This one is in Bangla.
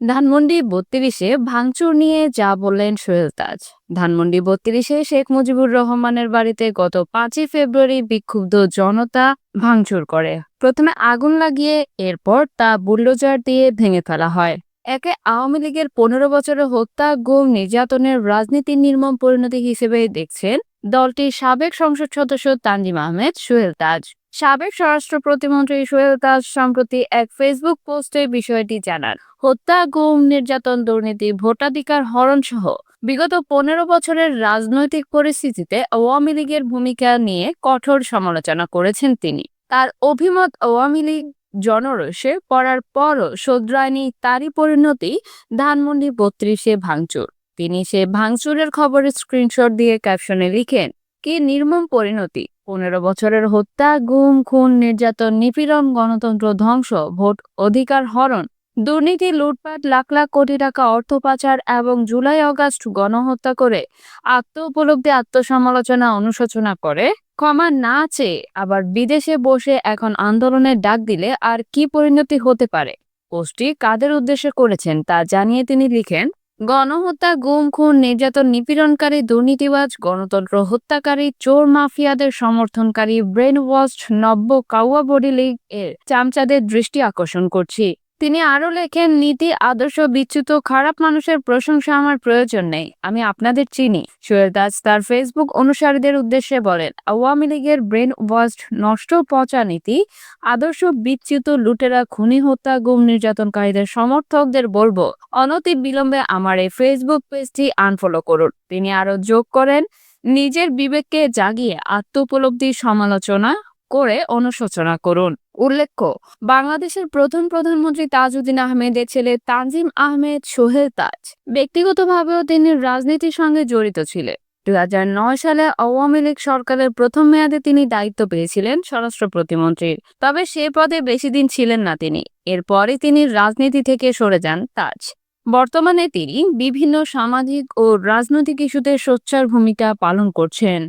ধানমন্ডি বত্রিশে ভাঙচুর নিয়ে যা বললেন সোহেল তাজ। ধানমন্ডি বত্রিশে শেখ মুজিবুর রহমানের বাড়িতে গত পাঁচই ফেব্রুয়ারি বিক্ষুব্ধ জনতা ভাঙচুর করে। প্রথমে আগুন লাগিয়ে এরপর তা বুলডোজার দিয়ে ভেঙে ফেলা হয়। একে আওয়ামী লীগের পনেরো বছরের হত্যা, গুম, নির্যাতনের রাজনীতির নির্মম পরিণতি হিসেবে দেখছেন দলটির সাবেক সংসদ সদস্য তানজিম আহমেদ সোহেল তাজ। সাবেক স্বরাষ্ট্র প্রতিমন্ত্রী সোহেল তাজ সম্প্রতি এক ফেসবুক পোস্টে বিষয়টি জানান। হত্যা, গুম, নির্যাতন, দুর্নীতি, ভোটাধিকার হরণ সহ বিগত পনেরো বছরের রাজনৈতিক পরিস্থিতিতে আওয়ামী লীগের ভূমিকা নিয়ে কঠোর সমালোচনা করেছেন তিনি। তার অভিমত আওয়ামী লীগ জনরসে পড়ার পরও শোধরায়নি, তারই পরিণতি ধানমন্ডি বত্রিশে ভাঙচুর। তিনি সে ভাঙচুরের খবরের স্ক্রিনশট দিয়ে ক্যাপশনে লিখেন, কি নির্মম পরিণতি। পনেরো বছরের হত্যা, গুম, খুন, নির্যাতন, নিপীড়ন, গণতন্ত্র ধ্বংস, ভোট অধিকার হরণ, দুর্নীতি, লুটপাট, লাখ লাখ কোটি টাকা অর্থ পাচার এবং জুলাই অগাস্ট গণহত্যা করে আত্ম উপলব্ধি, আত্মসমালোচনা, অনুশোচনা করে। ক্ষমা না চেয়ে আবার বিদেশে বসে এখন আন্দোলনের ডাক দিলে আর কি পরিণতি হতে পারে? পোস্টটি কাদের উদ্দেশ্যে করেছেন তা জানিয়ে তিনি লিখেন গণহত্যা, গুম, খুন, নির্যাতন, নিপীড়নকারী, দুর্নীতিবাজ, গণতন্ত্র হত্যাকারী, চোর, মাফিয়াদের সমর্থনকারী ব্রেন ওয়াশ নব্য, কাউয়া বডি লিগ এর চামচাদের দৃষ্টি আকর্ষণ করছি। তিনি আরও লেখেন, নীতি, আদর্শ, বিচ্যুত, খারাপ মানুষের প্রশংসা আমার প্রয়োজন নেই। আমি আপনাদের চিনি। সোহেল দাস তার ফেসবুক অনুসারীদের উদ্দেশ্যে বলেন, আওয়ামী লীগের ব্রেন ওয়াস্ট নষ্ট পচা নীতি, আদর্শ, বিচ্যুত লুটেরা, খুনি হত্যা, গুম নির্যাতনকারীদের সমর্থকদের বলব, অনতি বিলম্বে আমার এই ফেসবুক পেজটি আনফলো করুন। তিনি আরও যোগ করেন, নিজের বিবেককে জাগিয়ে আত্ম উপলব্ধির সমালোচনা করে অনুশোচনা করুন। উল্লেখ্য, বাংলাদেশের প্রথম প্রধানমন্ত্রী তাজউদ্দিন আহমেদের ছেলে তানজিম আহমেদ সোহেল তাজ ব্যক্তিগতভাবেও তিনি রাজনীতির সঙ্গে জড়িত ছিলেন। দুই হাজার নয় সালে আওয়ামী লীগ সরকারের প্রথম মেয়াদে তিনি দায়িত্ব পেয়েছিলেন স্বরাষ্ট্র প্রতিমন্ত্রীর, তবে সে পদে বেশি দিন ছিলেন না তিনি। এরপরে তিনি রাজনীতি থেকে সরে যান তাজ। বর্তমানে তিনি বিভিন্ন সামাজিক ও রাজনৈতিক ইস্যুতে সোচ্চার ভূমিকা পালন করছেন।